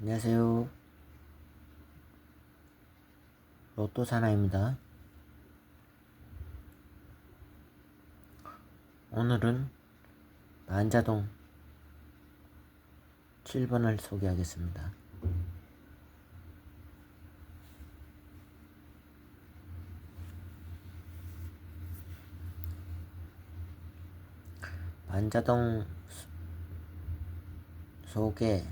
안녕하세요. 로또 사나입니다. 오늘은 반자동 7번을 소개하겠습니다. 반자동 속에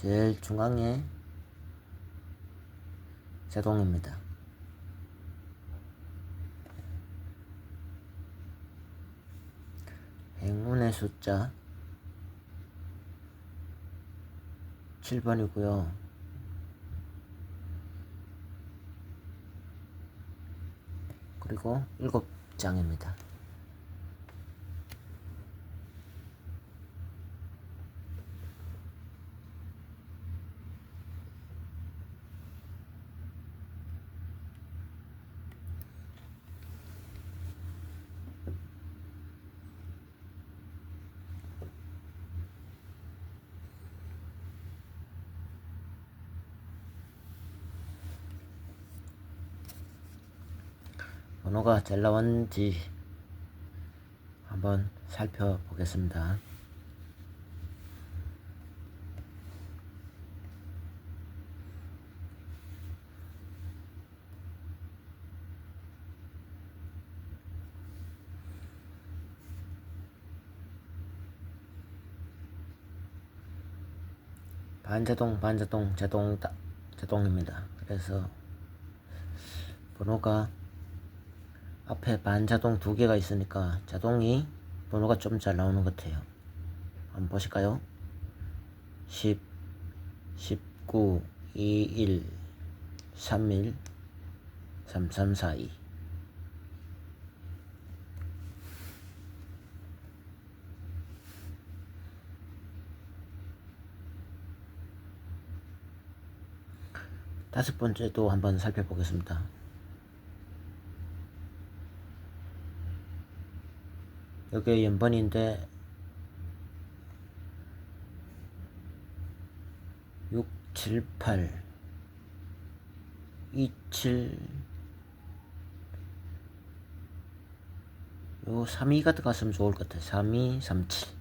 제일 중앙에 자동입니다. 행운의 숫자 7번이고요. 그리고 7장입니다. 번호가 잘 나왔는지 한번 살펴보겠습니다. 반자동, 반자동, 자동, 따- 자동입니다. 그래서 번호가 앞에 반자동 두 개가 있으니까 자동이 번호가 좀 잘 나오는 것 같아요. 한번 보실까요? 10, 19, 21, 31, 3342. 다섯 번째도 한번 살펴보겠습니다. 여기 연번인데 6, 7, 8 2, 7 요 3, 2가 들어갔으면 좋을 것 같아요 3, 2, 3, 7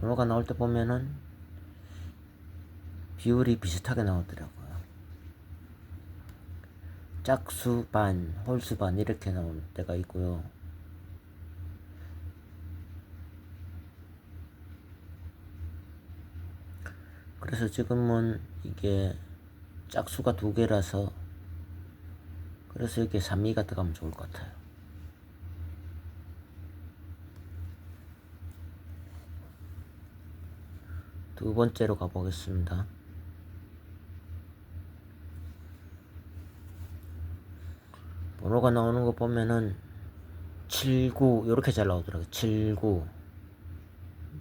번호가 나올 때 보면은 비율이 비슷하게 나오더라고요. 짝수 반, 홀수 반 이렇게 나올 때가 있고요. 그래서 지금은 이게 짝수가 두 개라서 그래서 이렇게 3, 2가 들어가면 좋을 것 같아요. 두 번째로 가보겠습니다. 번호가 나오는 거 보면은 79 이렇게 잘 나오더라고요. 79.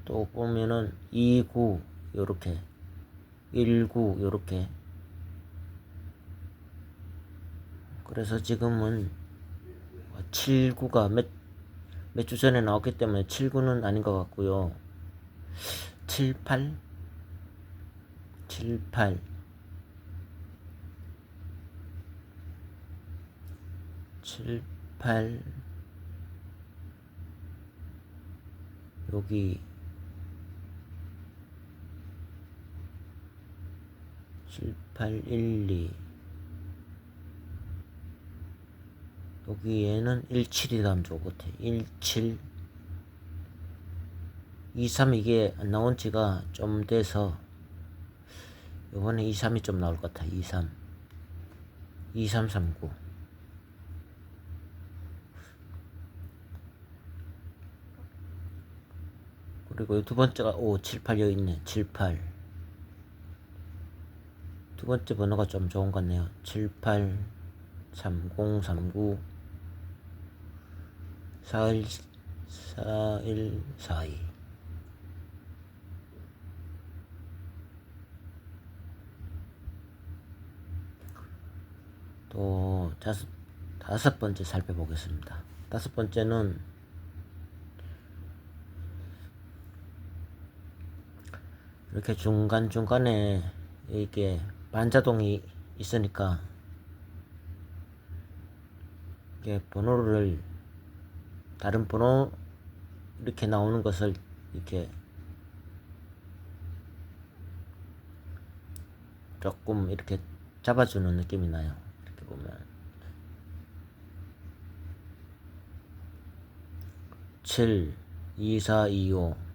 또 보면은 29 이렇게 19 이렇게. 그래서 지금은 79가 몇 몇 주 전에 나왔기 때문에 79는 아닌 것 같고요. 78 78 7, 8 여기 7, 8, 1, 2 여기에는 1, 7이 다음 좋을 것 같아 1, 7 2, 3 이게 안 나온 지가 좀 돼서 요번에 2, 3이 좀 나올 것 같아. 2, 3 2, 3, 3, 9 그리고 두 번째가 오 7, 8 여기 있네. 7, 8 두 번째 번호가 좀 좋은 것 같네요. 7, 8 30, 39 41, 41, 42 또 다섯 다섯 번째 살펴보겠습니다. 다섯 번째는 이렇게 중간중간에 이게 반자동이 있으니까 이게 번호를 다른 번호 이렇게 나오는 것을 이렇게 조금 이렇게 잡아주는 느낌이 나요. 이렇게 보면 7 2 4 2 5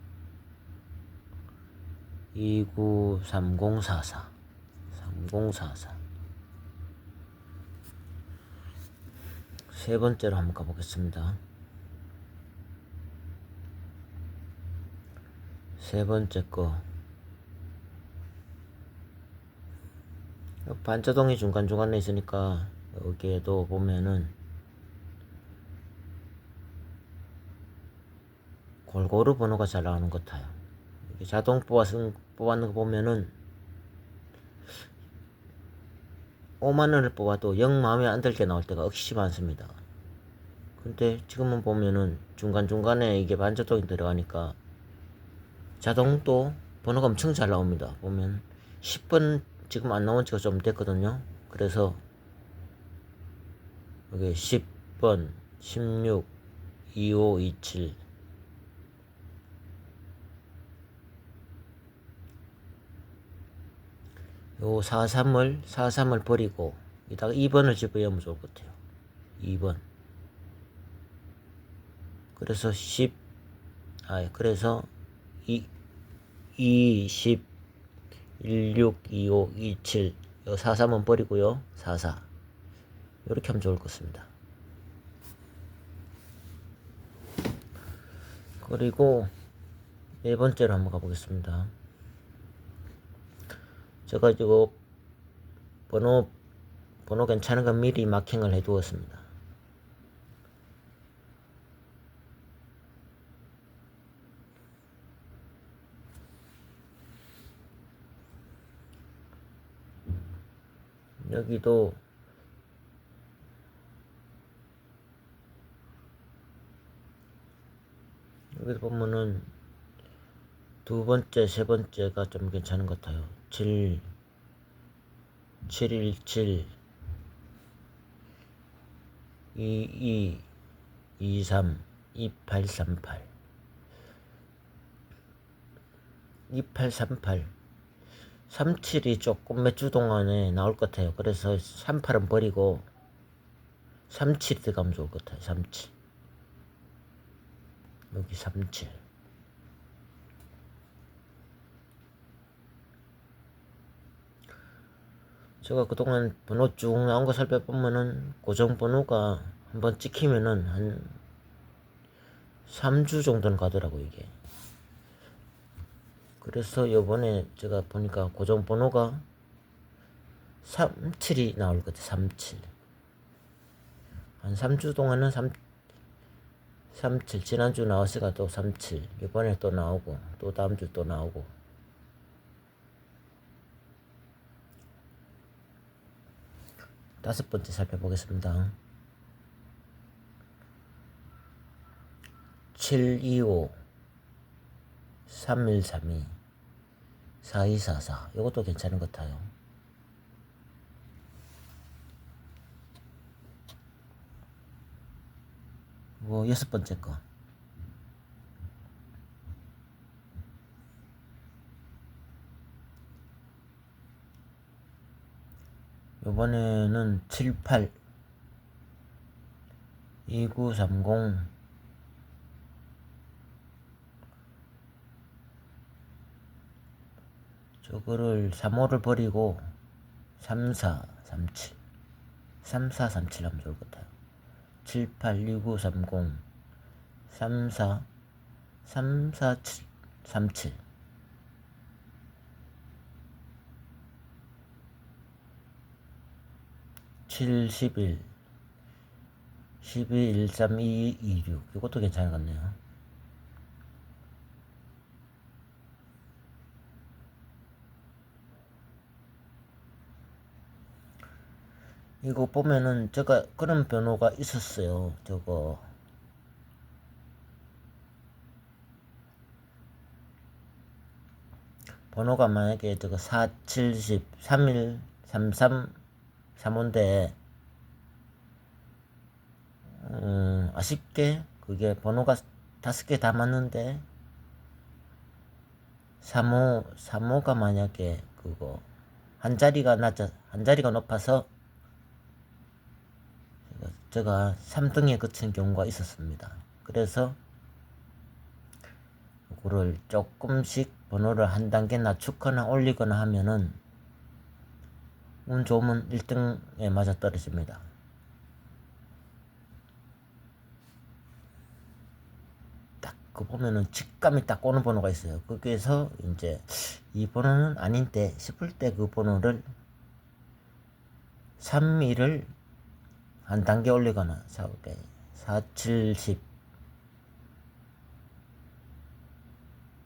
29 3044 3044 세 번째로 한번 가보겠습니다. 세 번째 거 반자동이 중간중간에 있으니까 여기에도 보면은 골고루 번호가 잘 나오는 것 같아요. 자동 뽑아서 뽑았는 거 보면은 5만 원을 뽑아도 영 마음에 안 들게 나올 때가 억시 많습니다. 근데 지금은 보면은 중간중간에 이게 반자동이 들어가니까 자동도 번호가 엄청 잘 나옵니다. 보면 10번 지금 안 나온 지가 좀 됐거든요. 그래서 여기 10번, 16, 25, 요 43을 43을 버리고 이따가 2번을 집어넣으면 좋을 것 같아요. 2번. 그래서 10 아, 그래서 2 20 16 25 27 43은 버리고요. 44. 이렇게 하면 좋을 것 같습니다. 그리고 네 번째로 한번 가보겠습니다. 이거 번호 번호 괜찮은 건 미리 마킹을 해 두었습니다. 여기도 여기 보면은 두 번째, 세 번째가 좀 괜찮은 것 같아요. 7, 717, 22, 23, 2838, 2838, 37이 조금 몇 주 동안에 나올 것 같아요. 그래서 38은 버리고 37 들어가면 좋을 것 같아요. 37. 여기 37. 제가 그동안 번호 쭉 나온 거 살펴보면은 고정 번호가 한번 찍히면은 한 3주 정도는 가더라고 이게 그래서 요번에 제가 보니까 고정 번호가 37이 나올 것 같아 37. 한 3주 동안은 3, 37 지난주 나왔으니까 또 37. 이번에 또 나오고 또 다음 주 또 나오고 다섯 번째 살펴보겠습니다. 725 3132 4244 이것도 괜찮은 것 같아요. 뭐 여섯 번째 거 요번에는 78 2930 저거를 3호를 버리고 3437 3437 하면 좋을 것 같아요. 782930 34 347 37 7, 11, 12, 1, 3, 2, 2, 6 이것도 괜찮은 것 같네요. 이거 보면은 제가 그런 번호가 있었어요. 저거 번호가 만약에 저거 4, 70, 31, 33, 35인데 음, 아쉽게 그게 번호가 다섯 개 다 맞는데 3호, 3호가 만약에 그거 한 자리가 낮아 한 자리가 높아서 제가 3등에 그친 경우가 있었습니다. 그래서 그거를 조금씩 번호를 한 단계 낮추거나 올리거나 하면은 운 좋으면 1등에 맞아 떨어집니다. 딱 그 보면은 직감이 딱 오는 번호가 있어요. 거기에서 이제 이 번호는 아닌데 싶을 때 그 번호를 3위를 한 단계 올리거나 4, 4 70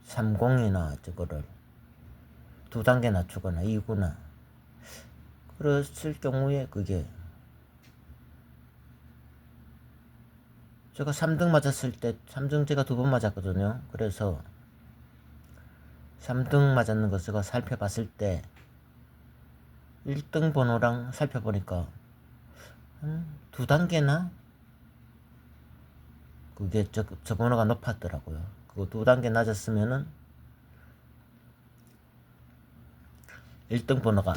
30이나 저거를 두 단계 낮추거나 2구나 그랬을 경우에 그게 제가 3등 맞았을 때 3등 제가 두 번 맞았거든요. 그래서 3등 맞았는 거 제가 살펴봤을 때 1등 번호랑 살펴보니까 한두 단계나 그게 저, 저 번호가 높았더라고요. 그거 두 단계 낮았으면은 1등 번호가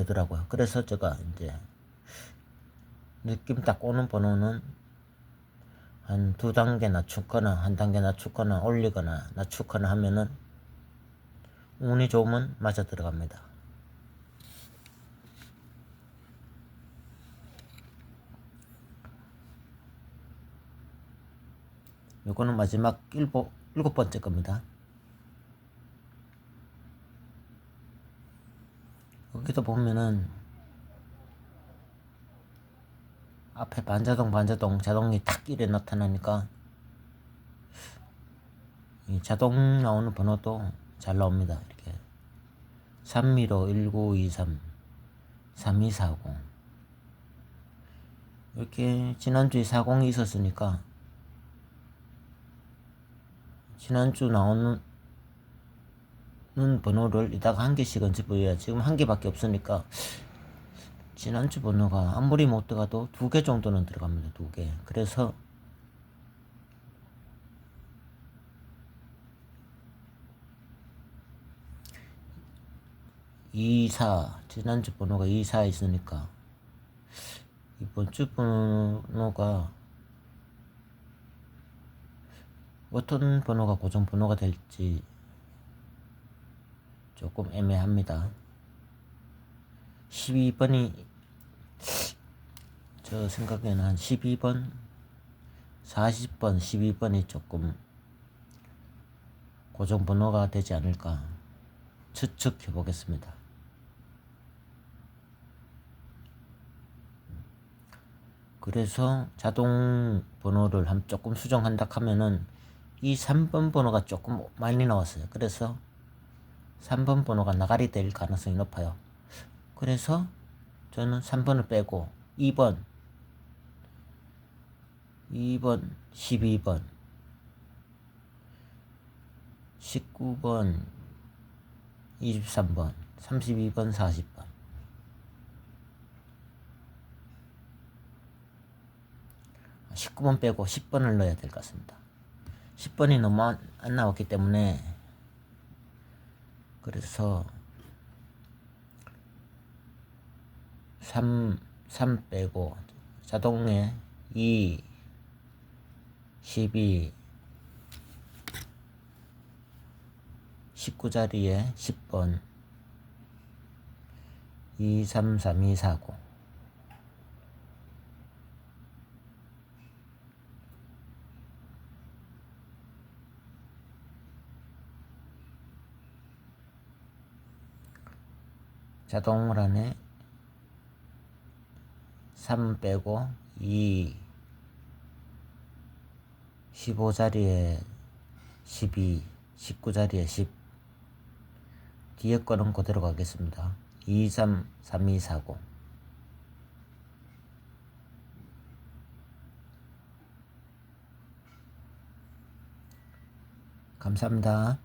되더라고요. 그래서 제가 이제 느낌 딱 오는 번호는 한 두 단계 낮추거나 한 단계 낮추거나 올리거나 낮추거나 하면은 운이 좋으면 맞아 들어갑니다. 요거는 마지막 일곱 번째 겁니다. 여기도 보면은 앞에 반자동 반자동 자동이 탁 이래 나타나니까 이 자동 나오는 번호도 잘 나옵니다. 이렇게 3미로 1923 3240 이렇게 지난주에 40이 있었으니까 지난주 나오는 번호를 이따가 한 개씩은 집어야 지금 한 개밖에 없으니까 지난주 번호가 아무리 못 들어가도 두 개 정도는 들어갑니다. 두 개. 그래서 이사 지난주 번호가 이사 있으니까 이번 주 번호가 어떤 번호가 고정 번호가 될지 조금 애매합니다. 12번이 저 생각에는 한 12번, 40번, 12번이 조금 고정 번호가 되지 않을까 추측해 보겠습니다. 그래서 자동 번호를 한 조금 수정한다 하면은 이 3번 번호가 조금 많이 나왔어요. 그래서 3번 번호가 나가리 될 가능성이 높아요. 그래서 저는 3번을 빼고 2번, 2번, 12번, 19번, 23번, 32번, 40번. 십구 번 빼고 10번을 넣어야 될 것 같습니다. 10번이 너무 안, 안 나왔기 때문에 그래서 3, 3 빼고 자동에 2, 12, 19자리에 10번. 2, 3, 3, 2, 4, 9 자동을 하네. 3 빼고 2 15자리에 12 19자리에 10 뒤에 거는 그대로 가겠습니다. 233240 감사합니다.